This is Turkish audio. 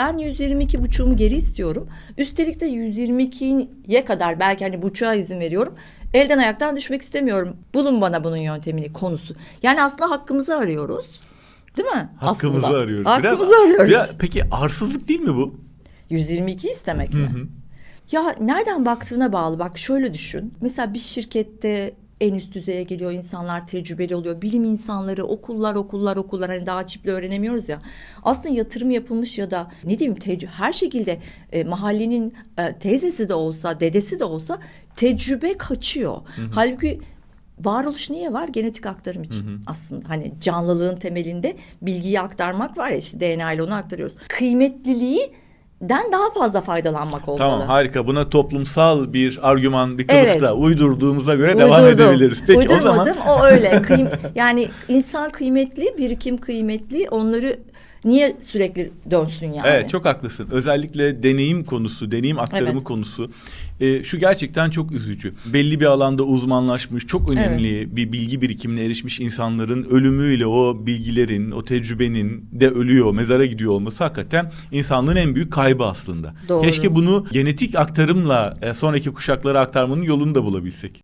Ben 122 buçuğumu geri istiyorum. Üstelik de 122'ye kadar belki hani buçuğa izin veriyorum. Elden ayaktan düşmek istemiyorum. Bulun bana bunun yöntemini konusu. Yani aslında hakkımızı arıyoruz. Değil mi? Hakkımızı aslında. arıyoruz. Hakkımızı Biraz- arıyoruz. Ya, peki arsızlık değil mi bu? 122 istemek mi? Ya nereden baktığına bağlı. Bak şöyle düşün. Mesela bir şirkette en üst düzeye geliyor insanlar tecrübeli oluyor. Bilim insanları okullar okullar okullar hani daha çiple öğrenemiyoruz ya. Aslında yatırım yapılmış ya da ne diyeyim her şekilde e, mahallenin e, teyzesi de olsa dedesi de olsa tecrübe kaçıyor. Halbuki Varoluş niye var? Genetik aktarım için aslında. Hani canlılığın temelinde bilgiyi aktarmak var ya işte DNA ile onu aktarıyoruz. Kıymetliliği den daha fazla faydalanmak olmalı. Tamam harika. Buna toplumsal bir argüman, bir kılıfta Evet. uydurduğumuza göre devam Uydurdum. edebiliriz. Peki o zaman Uydurmadım o öyle. Kıym- yani insan kıymetli, birikim kıymetli. Onları niye sürekli dönsün yani? Evet çok haklısın. Özellikle deneyim konusu, deneyim aktarımı Evet. konusu. e, şu gerçekten çok üzücü. Belli bir alanda uzmanlaşmış, çok önemli bir bilgi birikimine erişmiş insanların ölümüyle o bilgilerin, o tecrübenin de ölüyor, mezara gidiyor olması hakikaten insanlığın en büyük kaybı aslında. Doğru. Keşke bunu genetik aktarımla e, sonraki kuşaklara aktarmanın yolunu da bulabilsek.